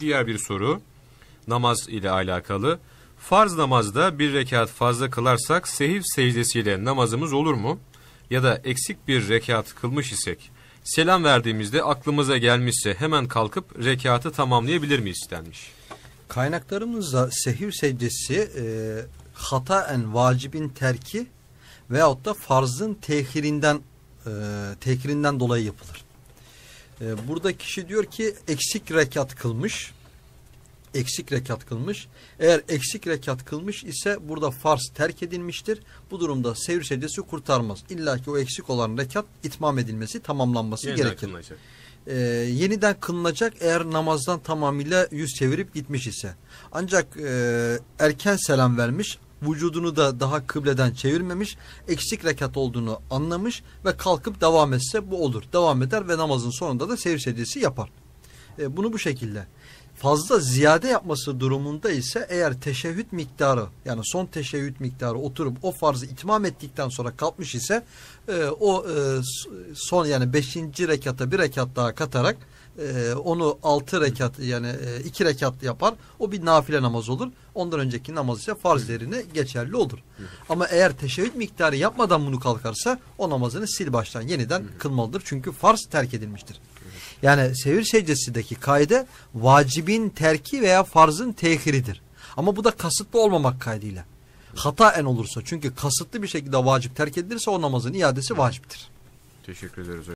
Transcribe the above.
Diğer bir soru namaz ile alakalı. Farz namazda bir rekat fazla kılarsak sehiv secdesiyle namazımız olur mu? Ya da eksik bir rekat kılmış isek selam verdiğimizde aklımıza gelmişse hemen kalkıp rekatı tamamlayabilir miyiz denmiş. Kaynaklarımızda sehiv secdesi e, hataen vacibin terki veyahut da farzın tehirinden e, tehirinden dolayı yapılır. E, burada kişi diyor ki eksik rekat kılmış. Eksik rekat kılmış. Eğer eksik rekat kılmış ise burada farz terk edilmiştir. Bu durumda sevr secdesi kurtarmaz. İlla ki o eksik olan rekat itmam edilmesi, tamamlanması Yeniden gerekir. kılınacak. Ee, yeniden kılınacak eğer namazdan tamamıyla yüz çevirip gitmiş ise. Ancak e, erken selam vermiş, vücudunu da daha kıbleden çevirmemiş, eksik rekat olduğunu anlamış ve kalkıp devam etse bu olur. Devam eder ve namazın sonunda da seyir secdesi yapar. E, bunu bu şekilde. Fazla ziyade yapması durumunda ise eğer teşehhüd miktarı yani son teşehhüd miktarı oturup o farzı itmam ettikten sonra kalkmış ise e, o e, son yani beşinci rekata bir rekat daha katarak e, onu altı rekat yani e, iki rekat yapar. O bir nafile namaz olur. Ondan önceki namaz ise farz yerine geçerli olur. Ama eğer teşehhüd miktarı yapmadan bunu kalkarsa o namazını sil baştan yeniden kılmalıdır. Çünkü farz terk edilmiştir. Yani sevir secdesindeki kaide vacibin terki veya farzın tehiridir. Ama bu da kasıtlı olmamak kaydıyla. Hataen olursa çünkü kasıtlı bir şekilde vacip terk edilirse o namazın iadesi vaciptir. Teşekkür ederiz.